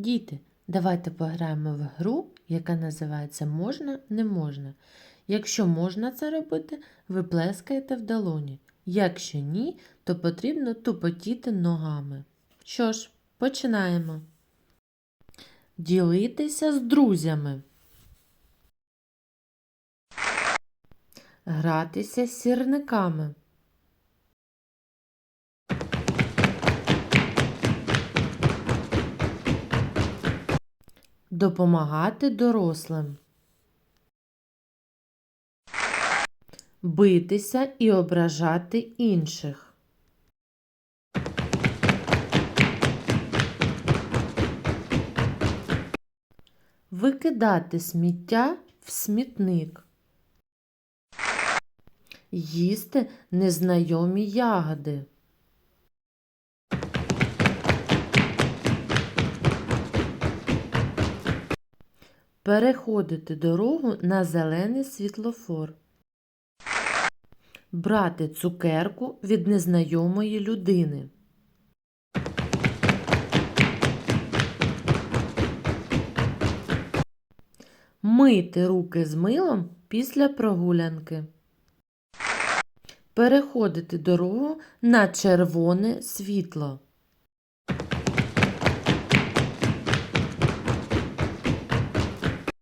Діти, давайте пограємо в гру, яка називається Можна, не можна. Якщо можна це робити, ви плескаєте в долоні. Якщо ні, то потрібно тупотіти ногами. Що ж, починаємо. Ділитися з друзями. Гратися з сірниками. Допомагати дорослим. Битися і ображати інших. Викидати сміття в смітник. Їсти незнайомі ягоди. Переходити дорогу на зелений світлофор. Брати цукерку від незнайомої людини. Мити руки з милом після прогулянки. Переходити дорогу на червоне світло.